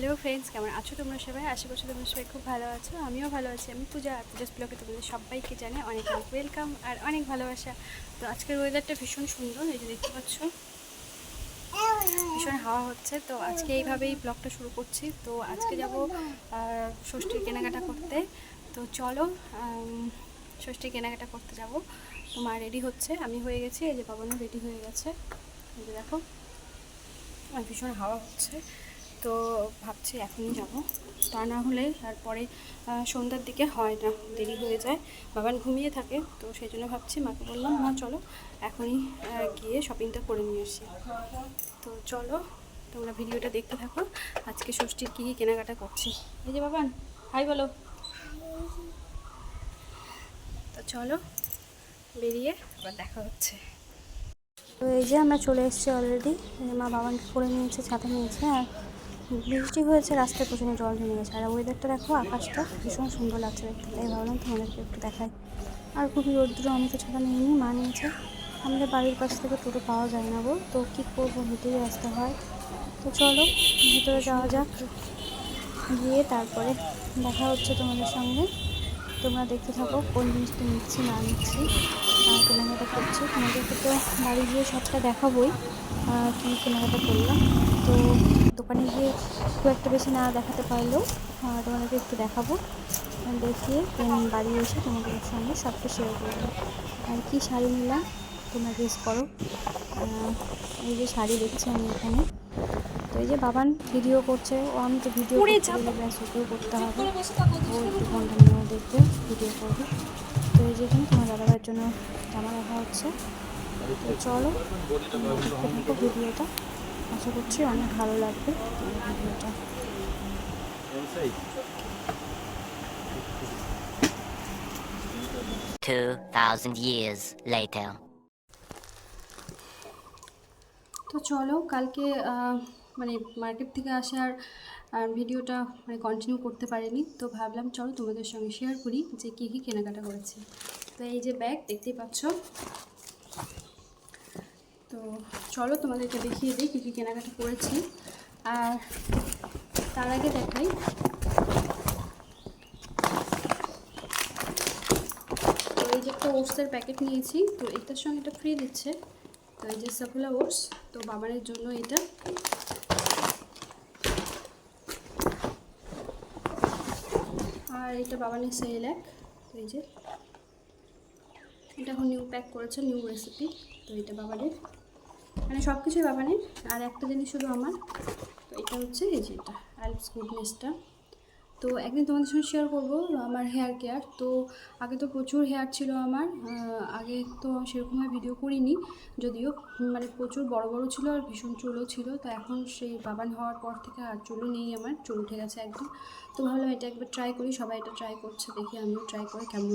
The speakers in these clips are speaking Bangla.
হ্যালো ফ্রেন্ডস, কেমন আছো তোমরা সবাই? আশা করছি তোমরা সবাই খুব ভালো আছো, আমিও ভালো আছি। আমি পূজা, আর পূজাস ব্লগে তোমাদের সবাইকে জানে অনেক অনেক ওয়েলকাম আর অনেক ভালোবাসা। তো আজকের ওয়েদারটা ভীষণ সুন্দর, এই যে দেখতে পাচ্ছ। ভীষণ হাওয়া হচ্ছে। তো আজকে এইভাবেই ব্লগটা শুরু করছি। তো আজকে যাব ষষ্ঠীর কেনাকাটা করতে। তো চলো ষষ্ঠীর কেনাকাটা করতে যাব। তো মা রেডি হচ্ছে, আমি হয়ে গেছি, এই যে বাবানও রেডি হয়ে গেছে। এই যে দেখো ভীষণ হাওয়া হচ্ছে। তো ভাবছি এখনই যাব। তা না হলে তারপরে সন্ধ্যার দিকে হয় না, দেরি হয়ে যায়। বাবান ঘুমিয়ে থাকে, তো সেই জন্য ভাবছি মাকে বললাম, মা, চলো, এখনই গিয়ে শপিংটা করে নিয়ে আসি। তো চলো, তোমরা ভিডিওটা দেখতে থাকো। আজকে ষষ্ঠীর কী কী কেনাকাটা করছি। এই যে বাবান হাই বলো। তো চলো, বেরিয়ে আবার দেখা হচ্ছে। তো এই যে আমরা চলে এসেছি অলরেডি মা বাবানকে করে নিয়েছে ছাতা নিয়েছে আর বৃষ্টি হয়েছে, রাস্তায় প্রচণ্ড জল জমে গেছে। আর ওয়েদারটা দেখো, আকাশটা ভীষণ সুন্দর লাগছে দেখতে, তাই ভাবলাম তোমাদেরকে একটু দেখাই। আর খুবই রৌদ্র, আমি তো ছাতা নিইনি, মা নিয়েছে। আমাদের বাড়ির পাশ থেকে টোটো পাওয়া যায় না গো, তো কী করব, হেঁটেই আসতে হয়। তো চলো, ভিতরে যাওয়া যাক, গিয়ে তারপরে দেখা হচ্ছে তোমাদের সঙ্গে। তোমরা দেখতে থাকো কোন জিনিসটা নিচ্ছি, না নিচ্ছি, আর কেনাকাটা করছি। তোমাদেরকে তো বাড়ি গিয়ে সবটা দেখাবোই কী কেনাকাটা করলাম। তো দোকানে গিয়ে খুব একটা বেশি না দেখাতে পারলেও তোমাদেরকে একটু দেখাবো। দেখিয়ে বাড়ি এসে তোমাদের সঙ্গে সবটা শেয়ার করব। আর কী শাড়ি নিলাম তোমরা গেস করো। এই যে শাড়ি দেখছি আমি এখানে। তো এই যে বাবান ভিডিও করছে ও আমি তো ভিডিও করতে ওকেও করতে হবে। ও একটু ঘণ্টা নিয়েও দেখবে ভিডিও করবে। তো এই যে এখানে তোমার দাদাভাইয়ের জন্য জামা রাখা হচ্ছে। তো চলো ভিডিওটা আশা করছি অনেক ভালো লাগবে। ভিডিওটা Two thousand years later. তো চলো কালকে আহ, মানে মার্কেট থেকে আসে আর আর ভিডিওটা মানে কন্টিনিউ করতে পারিনি। তো ভাবলাম চলো তোমাদের সঙ্গে শেয়ার করি যে কী কী কেনাকাটা করেছি। তো এই যে ব্যাগ দেখতেই পাচ্ছ। তো চলো তোমাদেরকে দেখিয়ে দিই কী কী কেনাকাটা করেছি। আর তার আগে দেখাই। তো এই যে একটা ওটসের প্যাকেট নিয়েছি, তো এটার সঙ্গে এটা ফ্রি দিচ্ছে। তো এই যে সাফলা ওটস, তো বাবারের জন্য এটা। আর এটা বাবানের সেলেক তো এই যে। এটা এখন নিউ প্যাক করেছে, নিউ রেসিপি, তো এটা বাবানের। মানে সব কিছুই বাবানের আর একটা জিনিস শুধু আমার, তো এটা হচ্ছে এই যে এটা অ্যালপস গুডনেসটা তো একদিন তোমাদের সঙ্গে শেয়ার করব আমার হেয়ার কেয়ার তো আগে তো প্রচুর হেয়ার ছিল আমার আগে তো সেরকমভাবে ভিডিও করিনি, যদিও মানে প্রচুর বড় বড় ছিল আর ভীষণ চুলও ছিল, তো এখন সেই বাবান হওয়ার পর থেকে আর চুলও নেই আমার, চুল উঠে গেছে একদম। তো ভাবলাম এটা একবার ট্রাই করি, সবাই এটা ট্রাই করছে, দেখি আমিও ট্রাই করি কেমন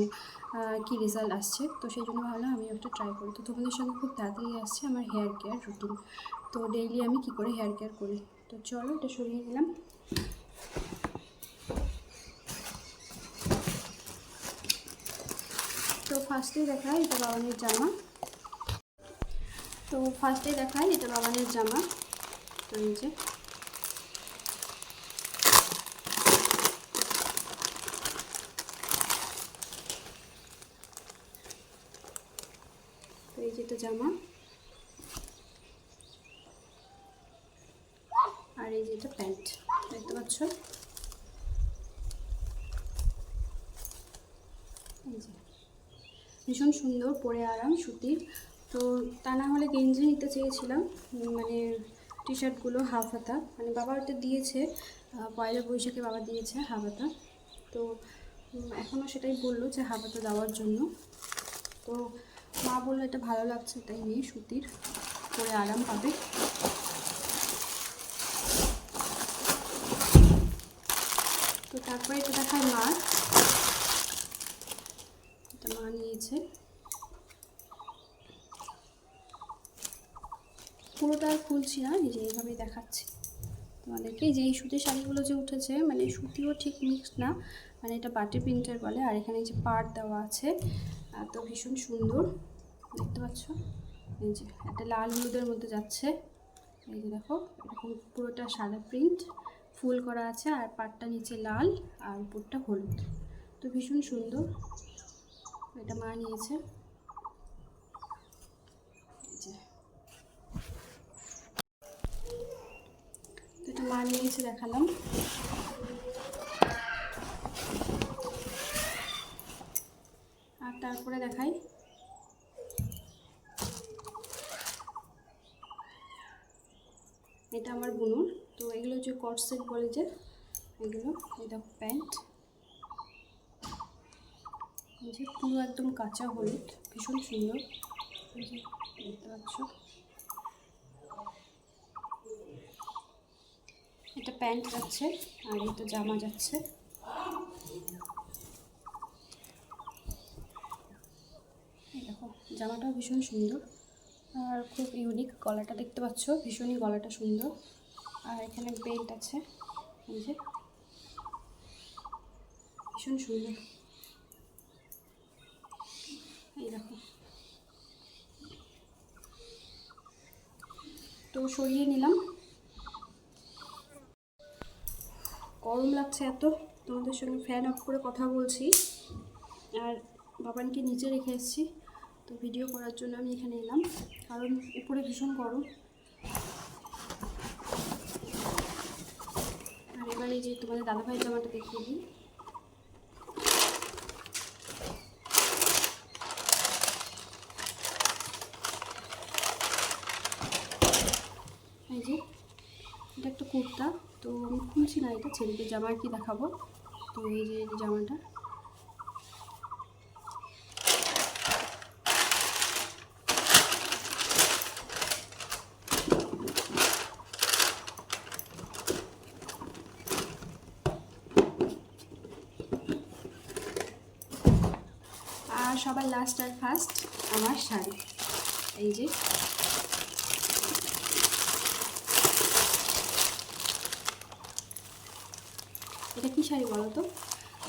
কী রেজাল্ট আসছে? তো সেই জন্য ভাবলাম আমি একটা ট্রাই করি। তো তোমাদের সঙ্গে খুব তাড়াতাড়ি আসছে আমার হেয়ার কেয়ার রুটিন তো ডেইলি আমি কী করে হেয়ার কেয়ার করি? তো চলো এটা সরিয়ে নিলাম। তো ফার্স্টে দেখাই এটা বাবানের জামা। তো ফার্স্টে দেখাই এটা বাবানের জামা। তো এই যে। যেটা জামা। আর এই যেটা প্যান্ট, দেখতে পাচ্ছ? ভীষণ সুন্দর পরে আরাম সুতির। তো তা না হলে গেঞ্জি নিতে চেয়েছিলাম মানে টি শার্টগুলো হাফ হাতা। মানে বাবা ওটা দিয়েছে পয়লা বৈশাখে বাবা দিয়েছে হাফ হাতা। তো এখনও সেটাই বলল যে হাফ হাতা দেওয়ার জন্য। তো মা বলল এটা ভালো লাগছে এটাই নিয়ে সুতির পরে আরাম পাবে। তো তারপরে এটা দেখায় মা। এটা মা নিয়েছে। পুরোটা আর খুলছি না যে এইভাবেই দেখাচ্ছি। তোমাদেরকে যে এই সুতির শাড়িগুলো যে উঠেছে মানে সুতিও ঠিক মিক্সড না মানে এটা বাটি প্রিন্টের বলে, আর এখানে যে পাড় দেওয়া আছে তো ভীষণ সুন্দর। দেখতে পাচ্ছ? এই যে একটা লাল হলুদের মধ্যে যাচ্ছে। এই যে দেখো, এরকম পুরোটা সাদা প্রিন্ট ফুল করা আছে, আর পাটটা নিচে লাল, আর উপরটা হলুদ। তো ভীষণ সুন্দর। এটা মা নিয়েছে। তো এটা মা নিয়েছে, দেখালাম আর তারপরে দেখাই এটা আমার বুনুর। তো এগুলো হচ্ছে কট সেট বলে যে এগুলো এটা প্যান্ট যে পুরো একদম কাঁচা হলুদ, ভীষণ সুন্দর। যে এটা প্যান্ট যাচ্ছে আর এটা জামা যাচ্ছে। দেখো, জামাটাও ভীষণ সুন্দর। আর খুব ইউনিক গলাটা দেখতে পাচ্ছ, ভীষণই গলাটা সুন্দর। আর এখানে বেল্ট আছে, এই যে। ভীষণ সুন্দর। এই দেখো। তো সরিয়ে নিলাম। গরম লাগছে এত, তোমাদের সঙ্গে ফ্যান অফ করে কথা বলছি। আর বাবানকে নিচে রেখে এসেছি। তো ভিডিও করার জন্য আমি এখানে এলাম। কারণ উপরে ভীষণ গরম। আর এবারে যে তোমাদের দাদাভাই জামাটা দেখিয়ে দিই। এই যে, এটা একটা কুর্তা। তো আমি খুলছি না এটা, ছেলেদের জামা কি দেখাবো। তো এই যে জামাটা। সবার লাস্ট আর ফার্স্ট আমার শাড়ি। এই যে। এটা কী শাড়ি বলো তো?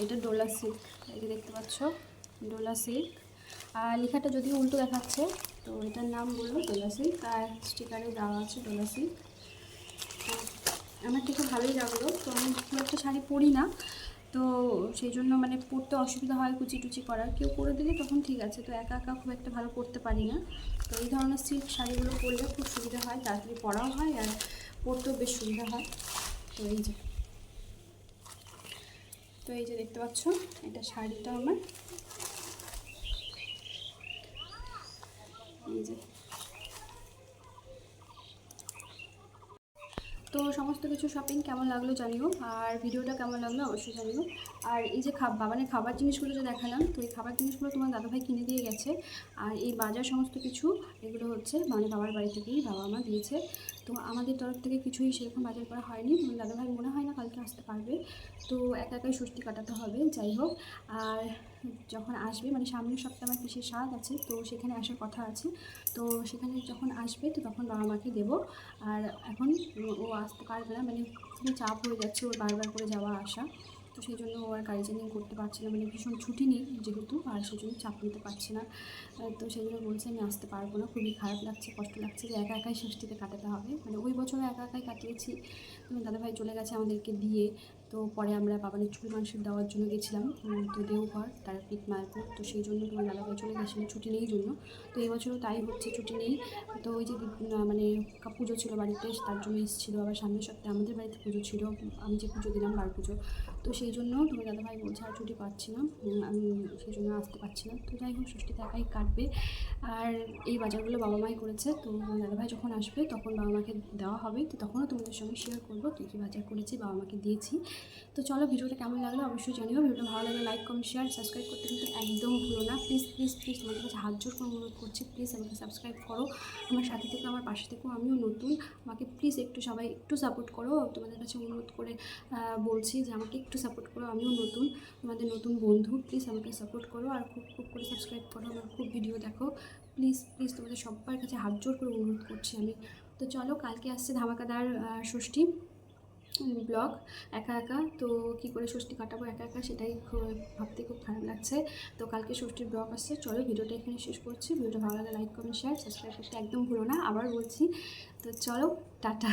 এটা ডোলা সিল্ক এই যে দেখতে পাচ্ছ, ডোলা সিল্ক আর লেখাটা যদিও উল্টো দেখাচ্ছে, তো এটার নাম বলল ডোলা সিল্ক আর স্টিকারে দেওয়া আছে ডোলা সিল্ক আমার থেকে ভালোই লাগল। তো আমি খুব একটা শাড়ি পরি না। তো সেই জন্য মানে পরতে অসুবিধা হয় কুচি টুচি করার। কেউ করে দিলে তখন ঠিক আছে, তো একা একা খুব একটা ভালো করতে পারি না। তো এই ধরনের সিল্ক শাড়িগুলো পরলে খুব সুবিধা হয়, তাড়াতাড়ি পরাও হয় আর পরতেও বেশ সুবিধা হয়। তো এই যে। তো এই যে দেখতে পাচ্ছ, এটা শাড়িটা আমার। এই যে। তো সমস্ত কিছু শপিং কেমন লাগল জানিও, আর ভিডিওটা কেমন লাগল অবশ্যই জানিও। আর এই যে খাব বাবানের খাবার জিনিসগুলো যে দেখালাম, তো এই খাবার জিনিসগুলো তোমার দাদাভাই কিনে দিয়ে গেছে। আর এই বাজার সমস্ত কিছু, এগুলো হচ্ছে মানে বাবার বাড়ি থেকেই বাবা মা দিয়েছে। তো আমাদের তরফ থেকে কিছুই সেরকম বাজার করা হয়নি। দাদাভাই মনে হয় না কালকে আসতে পারবে। তো একা একাই ষষ্ঠী কাটাতে হবে, যাই হোক। আর যখন আসবে মানে সামনের সপ্তাহে আমার পিসির স্বাদ আছে, তো সেখানে আসার কথা আছে। তো সেখানে যখন আসবে, তো তখন বাবা মাকে দেবো। আর এখন ও আসতে পারবে না মানে খুবই চাপ হয়ে যাচ্ছে ওর বারবার করে যাওয়া আসা। তো সেই জন্য ও আর গাড়ি জার্নি করতে পারছে না মানে ভীষণ ছুটি নেই যেহেতু, আর সেই জন্য চাপ নিতে পারছে না। তো সেই জন্য বলছে আমি আসতে পারব না, খুবই খারাপ লাগছে, কষ্ট লাগছে যে একা একাই ষষ্ঠীতে কাটাতে হবে। মানে ওই বছরে একা একাই কাটিয়েছি দাদাভাই চলে গেছে আমাদেরকে দিয়ে। তো পরে আমরা বাবানের চুল মাংসের দেওয়ার জন্য গেছিলাম তো দেওঘর, তার পিঠ মারপুর তো সেই জন্য তোমার দাদাভাই চলে গেছিল ছুটি নেই জন্য। তো এবছরও তাই হচ্ছে, ছুটি নেই। তো ওই যে মানে পুজো ছিল বাড়িতে, তার জন্য এসেছিল। আবার সামনের সপ্তাহে আমাদের বাড়িতে পুজো ছিল, আমি যে পুজো দিলাম বার পুজো। তো সেই জন্য তোমার দাদাভাই বলছে, আর ছুটি পাচ্ছি না। আমি সেই জন্য আসতে পারছি না। তো যাই হোক ষষ্ঠীতে একাই কাটবে। আর এই বাজারগুলো বাবা মাই করেছে। তো দাদাভাই যখন আসবে, তখন বাবা মাকে দেওয়া হবে। তো তখনও তোমাদের সঙ্গে শেয়ার করব, কী কী বাজার করেছি, বাবা মাকে দিয়েছি। তো চলো ভিডিওটা কেমন লাগল অবশ্যই জানিও। ভিডিওটা ভালো লাগলে লাইক কমেন্ট শেয়ার সাবস্ক্রাইব করতে কিন্তু একদম ভুলো না। প্লিজ প্লিজ প্লিজ তোমাদের কাছে হাত জোর করে অনুরোধ করছি প্লিজ আমাকে সাবস্ক্রাইব করো। আমার সাথে থেকে আমার পাশে থেকেও আমিও নতুন। আমাকে প্লিজ একটু সবাই একটু সাপোর্ট করো। তোমাদের কাছে অনুরোধ করে বলছি যে আমাকে একটু সাপোর্ট করো, আমিও নতুন। তোমাদের নতুন বন্ধু প্লিজ আমাকে সাপোর্ট করো। আর খুব খুব করে সাবস্ক্রাইব করো, আমার খুব ভিডিও দেখো। প্লিজ প্লিজ তোমাদের সবার কাছে হাত জোর করে অনুরোধ করছি আমি। তো চলো, কালকে আসছে ধামাকাদার ষষ্ঠী ব্লগ, একা একা। তো কি করে ষষ্ঠী কাটাবো একা একা সেটাই ভাবতে খুব খারাপ লাগছে। তো কালকে ষষ্ঠীর ব্লগ আসছে। চলো, ভিডিওটা এখানে শেষ করছি। ভিডিওটা ভালো লাগে লাইক কমেন্ট শেয়ার সাবস্ক্রাইব করতে একদম ভুলো না। আবার বলছি। তো চলো, টাটা।